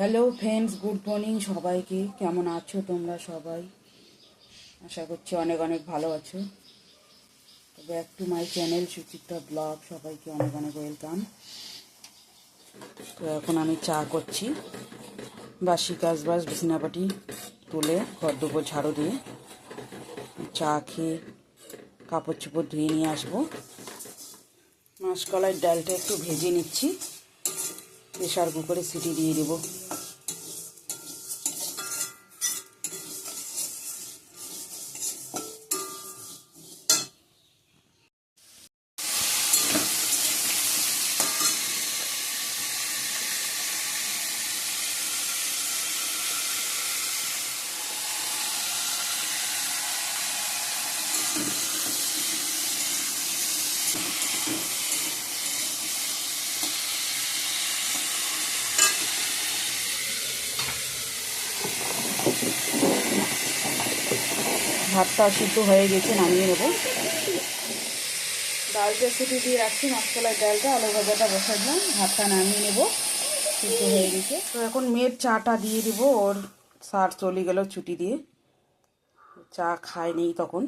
Hello friends good morning সবাইকে কেমন আছো তোমরা সবাই? আশা করছি অনেক অনেক ভালো আছো। Back to my channel Suchitra blog সবাইকে অনেক অনেক ওয়েলকাম তো এখন আমি চা করছি। বাসি কাজ বাস, বিছানাপাটি তুলে ঘর দুপুর ঝাড়ু দিয়ে চা খেয়ে কাপড় চোপড় ধুয়ে নিয়ে আসব। মাসকলাইয়ের ডালটা একটু ভেজে নিচ্ছি। প্রেশার কুকারে সিটি দিয়ে দেবো। ভাতটা সিদ্ধ হয়ে গেছে, নামিয়ে নেব। ডালটা সিটি দিয়ে রাখছি মাসকলার ডালটা, আলু ভাজাটা বসালাম ভাতটা নামিয়ে নেব, সিদ্ধ হয়ে গেছে। তো এখন মেয়ের চাটা দিয়ে দিব, ওর সার চলে গেল ছুটি দিয়ে। চা খায় নেই তখন।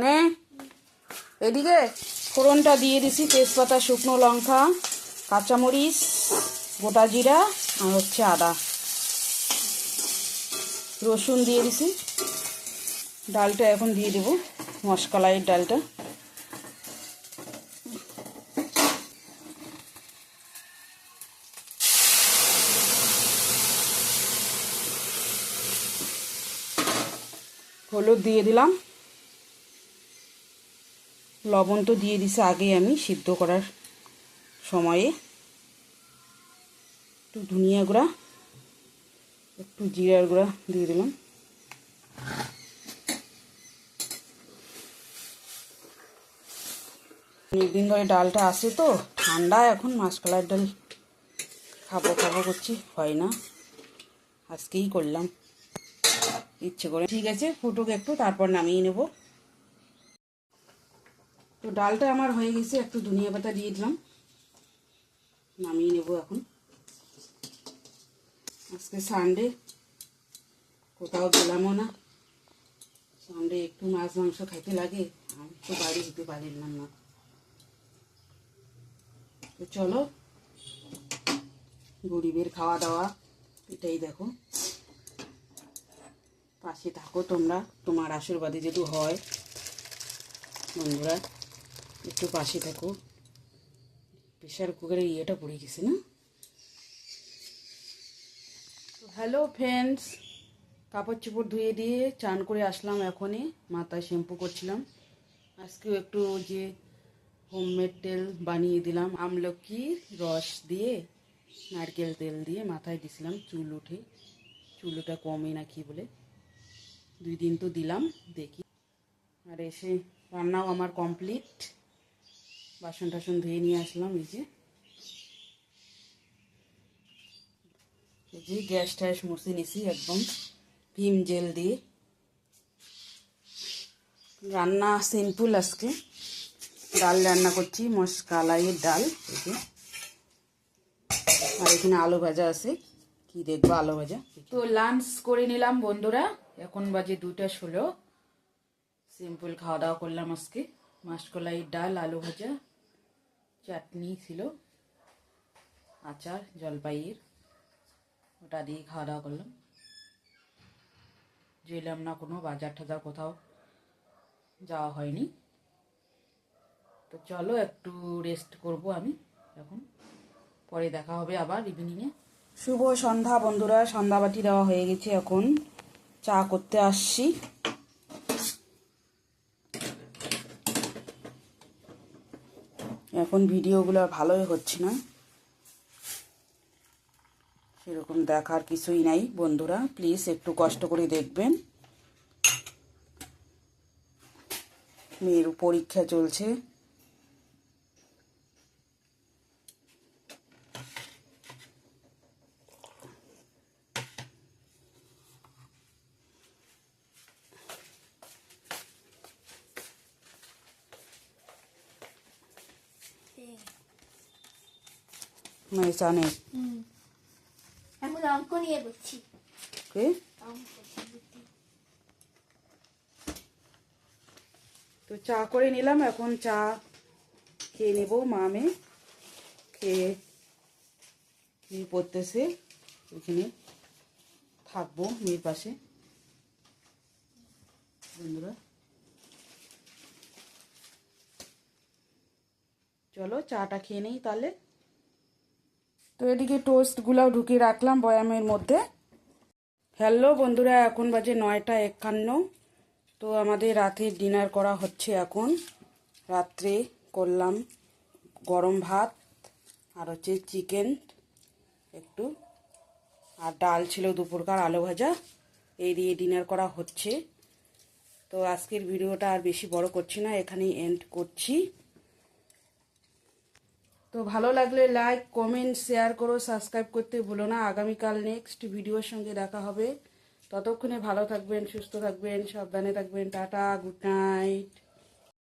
নে, এদিকে। ফোড়নটা দিয়ে দিছি তেজপাতা, শুকনো লঙ্কা, কাঁচামরিচ, গোটা জিরা আর হচ্ছে আদা। রসুন দিয়ে দিছি। ডালটা এখন দিয়ে দেবো, মশকালাইয়ের ডালটা। হলুদ দিয়ে দিলাম। লবণ তো দিয়ে দিছে আগে আমি, সিদ্ধ করার সময়ে। একটু ধনিয়া গুঁড়া, একটু জিরার গুঁড়া দিয়ে দিলাম। অনেকদিন ধরে ডালটা আসে তো, ঠান্ডা এখন মাসকলার ডাল খাব খাব করছি, হয় না। আজকেই করলাম। ইচ্ছে করে। ঠিক আছে, ফুটুক একটু, তারপর নামিয়ে নেব। তো ডালটা আমার হয়ে গেছে, একটু ধনিয়া পাতা দিয়ে দিলাম। নামিয়ে নেব এখন। আজকে সানডে কোথাও গেলামও না। সানডে একটু মাছ, মাংস খাইতে লাগে, আমি তো বাড়ি যেতে পারিলাম না। তো চলো, গরিবের খাওয়া দাওয়া, এটাই দেখো। পাশে থাকো তোমরা, তোমার আশীর্বাদে যদি হয়, বন্ধুরা। একটু পাশে থাকো প্রেশার কুকারের ইয়েটা পড়ে গেছে না? হ্যালো ফ্রেন্ডস, কাপড় চোপড় ধুয়ে দিয়ে চান করে আসলাম এখনই। মাথায় শ্যাম্পু করছিলাম। আজকেও একটু যে হোমমেড তেল বানিয়ে দিলাম। আমলকির রস দিয়ে, নারকেল তেল দিয়ে মাথায় দিছিলাম চুল উঠে। চুলটা কমে না কি বলে। দুই দিন তো দিলাম, দেখি। আর এসে রান্নাও আমার কমপ্লিট বাসন টাসন ধুয়ে নিয়ে আসলাম, এই যে। এই যে গ্যাস ট্যাস মুছে নিছি একদম, ভিম জেল দিয়ে। রান্না সিম্পল আজকে। ডাল রান্না করছি মশকালাইয়ের ডাল, এই যে। আর এখানে আলু ভাজা আছে, কি দেখব আলু ভাজা? তো লাঞ্চ করে নিলাম বন্ধুরা, এখন বাজে দুটা ষোলো। সিম্পল খাওয়া দাওয়া করলাম আজকে, মাসকলাই ডাল, আলু ভাজা। চাটনি ছিল, আচার, জলপাইয়ের। ওটা দিয়ে খাওয়া দাওয়া করলাম। যেলাম না কোনো, বাজার টাজার কোথাও যাওয়া হয়নি। তো চলো, একটু রেস্ট করব আমি এখন। পরে দেখা হবে আবার ইভিনিংয়ে শুভ সন্ধ্যা বন্ধুরা সন্ধ্যাবাটি দেওয়া হয়ে গেছে এখন। চা করতে আসছি। এখন ভিডিওগুলো ভালোই হচ্ছে না। সেরকম দেখার কিছুই নাই বন্ধুরা প্লিজ একটু কষ্ট করে দেখবেন। মেয়ের পরীক্ষা চলছে। চানে হুম। এখন অঙ্ক নিয়ে বলছি। ওকে তো চা করে নিলাম এখন চা খেয়ে নেব মামে। খেয়ে খেয়ে পড়তেছে এখানে থাকব মেয়ের পাশে। বন্ধুরা। চলো চাটা খেয়ে নেই তাহলে। তো এদিকে টোস্টগুলাও ঢুকিয়ে রাখলাম বয়ামের মধ্যে। হ্যালো বন্ধুরা, এখন বাজে নয়টা একান্ন। তো আমাদের রাতে ডিনার করা হচ্ছে এখন। রাত্রে করলাম গরম ভাত আর হচ্ছে চিকেন একটু। আর ডাল ছিল দুপুরকার আলু ভাজা, এই দিয়ে ডিনার করা হচ্ছে। তো আজকের ভিডিওটা আর বেশি বড় করছি না, এখানেই এন্ড করছি। তো ভালো লাগলে লাইক কমেন্ট শেয়ার করো সাবস্ক্রাইব করতে ভুলো না। আগামীকাল নেক্সট ভিডিওর সঙ্গে দেখা হবে। ততক্ষণে ভালো থাকবেন, সুস্থ থাকবেন, সাবধানে থাকবেন। Tata good night